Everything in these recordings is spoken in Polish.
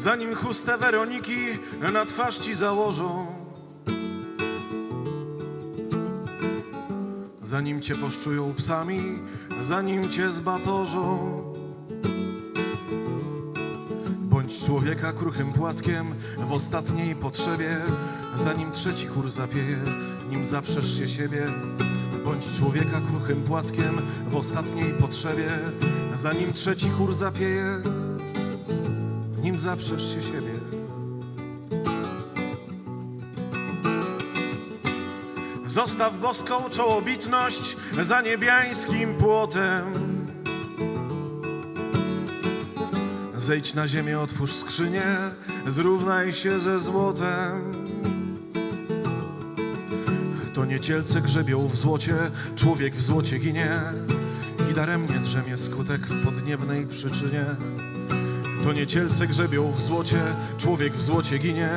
Zanim chustę Weroniki na twarz ci założą. Zanim cię poszczują psami, zanim cię zbatorzą. Bądź człowieka kruchym płatkiem w ostatniej potrzebie. Zanim trzeci kur zapieje, nim zaprzesz się siebie. Bądź człowieka kruchym płatkiem w ostatniej potrzebie. Zanim trzeci kur zapieje, nim zaprzesz się siebie Zostaw boską czołobitność za niebiańskim płotem Zejdź na ziemię, otwórz skrzynię, zrównaj się ze złotem. To nie cielce grzebią w złocie, człowiek w złocie ginie i daremnie drzemie skutek w podniebnej przyczynie. To nie grzebią w złocie, człowiek w złocie ginie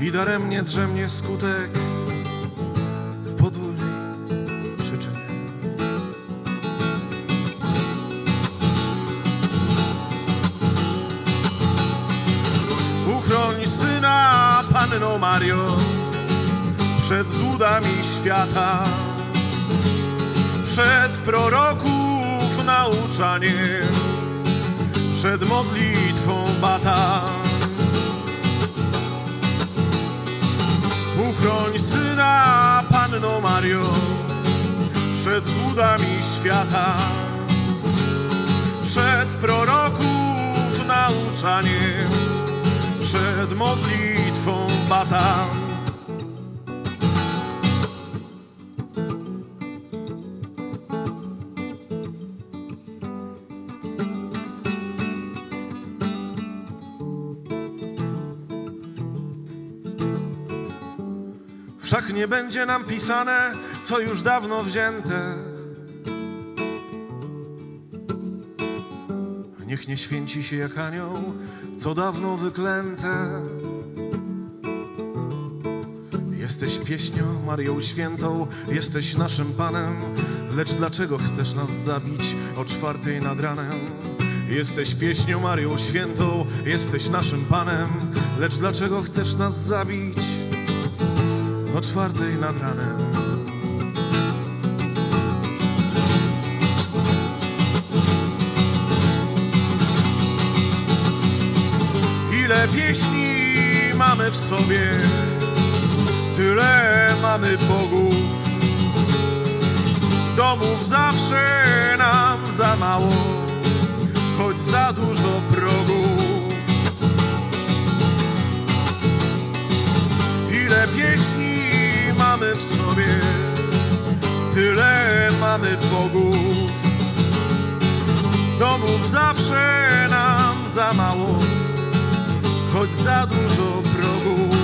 i daremnie drzemnie skutek w podwójnej przyczynie. Uchroń syna, Panno Mario, przed złudami świata, przed proroków nauczaniem, przed modlitwą bata. Uchroń syna, Panno Mario, przed złudami świata, przed proroków nauczaniem przed modlitwą bata. Wszak nie będzie nam pisane, co już dawno wzięte. Niech nie święci się jak anioł, co dawno wyklęte. Jesteś pieśnią, Marią Świętą, jesteś naszym Panem, lecz dlaczego chcesz nas zabić o czwartej nad ranem? Jesteś pieśnią, Marią Świętą, jesteś naszym Panem, lecz dlaczego chcesz nas zabić o czwartej nad ranem? Ile pieśni mamy w sobie, tyle mamy bogów. Domów zawsze nam za mało, choć za dużo pieśni mamy w sobie, tyle mamy bogów. Domów zawsze nam za mało, choć za dużo progów.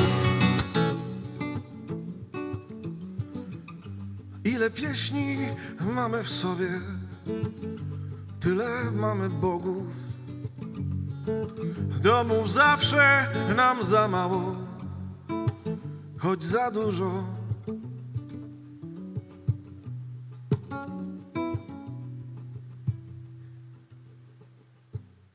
Ile pieśni mamy w sobie, tyle mamy bogów. Domów zawsze nam za mało, choć za dużo